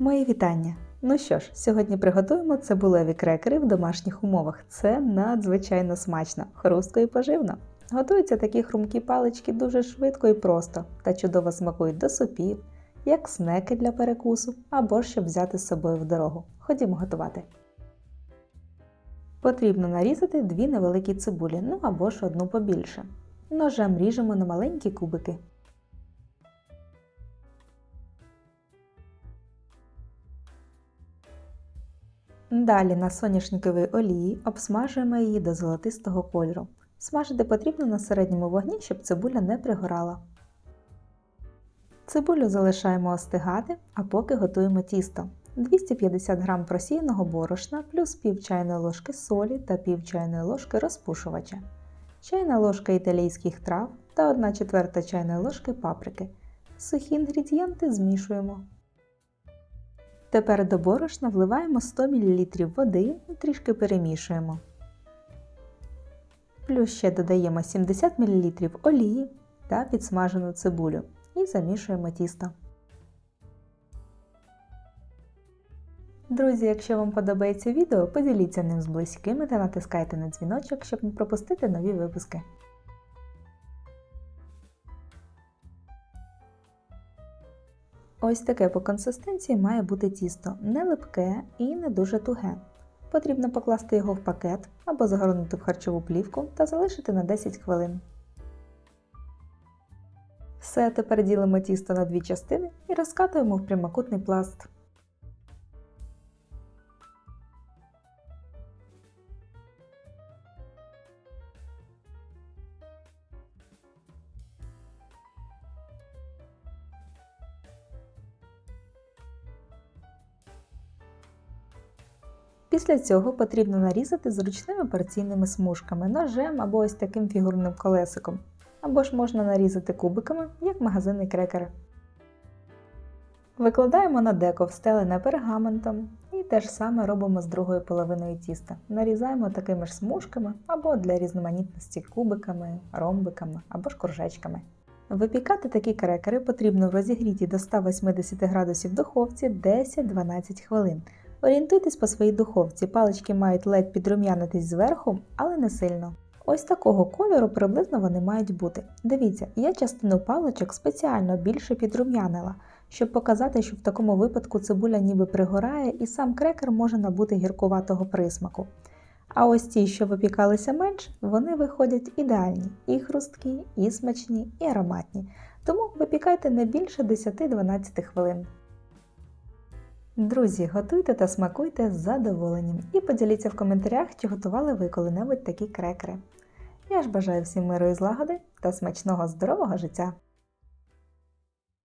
Мої вітання! Ну що ж, сьогодні приготуємо цибулеві крекери в домашніх умовах. Це надзвичайно смачно, хрустко і поживно. Готуються такі хрумкі палички дуже швидко і просто та чудово смакують до супів, як снеки для перекусу або щоб взяти з собою в дорогу. Ходімо готувати. Потрібно нарізати дві невеликі цибулі, ну або ж одну побільше. Ножем ріжемо на маленькі кубики. Далі на соняшниковій олії обсмажуємо її до золотистого кольору. Смажити потрібно на середньому вогні, щоб цибуля не пригорала. Цибулю залишаємо остигати, а поки готуємо тісто. 250 г просіяного борошна плюс пів чайної ложки солі та пів чайної ложки розпушувача, чайна ложка італійських трав та 1 четверта чайної ложки паприки. Сухі інгредієнти змішуємо. Тепер до борошна вливаємо 100 мл води і трішки перемішуємо. Плюс ще додаємо 70 мл олії та підсмажену цибулю і замішуємо тісто. Друзі, якщо вам подобається відео, поділіться ним з близькими та натискайте на дзвіночок, щоб не пропустити нові випуски. Ось таке по консистенції має бути тісто не липке і не дуже туге. Потрібно покласти його в пакет або загорнути в харчову плівку та залишити на 10 хвилин. Все, тепер ділимо тісто на дві частини і розкатуємо в прямокутний пласт. Після цього потрібно нарізати зручними порційними смужками, ножем або ось таким фігурним колесиком. Або ж можна нарізати кубиками, як магазинний крекер. Викладаємо на деко встелене пергаментом і те ж саме робимо з другою половиною тіста. Нарізаємо такими ж смужками або для різноманітності кубиками, ромбиками або ж кружечками. Випікати такі крекери потрібно в розігрітій до 180 градусів духовці 10-12 хвилин. Орієнтуйтесь по своїй духовці, палички мають ледь підрум'янитись зверху, але не сильно. Ось такого кольору приблизно вони мають бути. Дивіться, я частину паличок спеціально більше підрум'янила, щоб показати, що в такому випадку цибуля ніби пригорає і сам крекер може набути гіркуватого присмаку. А ось ті, що випікалися менш, вони виходять ідеальні, і хрусткі, і смачні, і ароматні. Тому випікайте не більше 10-12 хвилин. Друзі, готуйте та смакуйте з задоволенням і поділіться в коментарях, чи готували ви коли-небудь такі крекери. Я ж бажаю всім миру і злагоди та смачного здорового життя!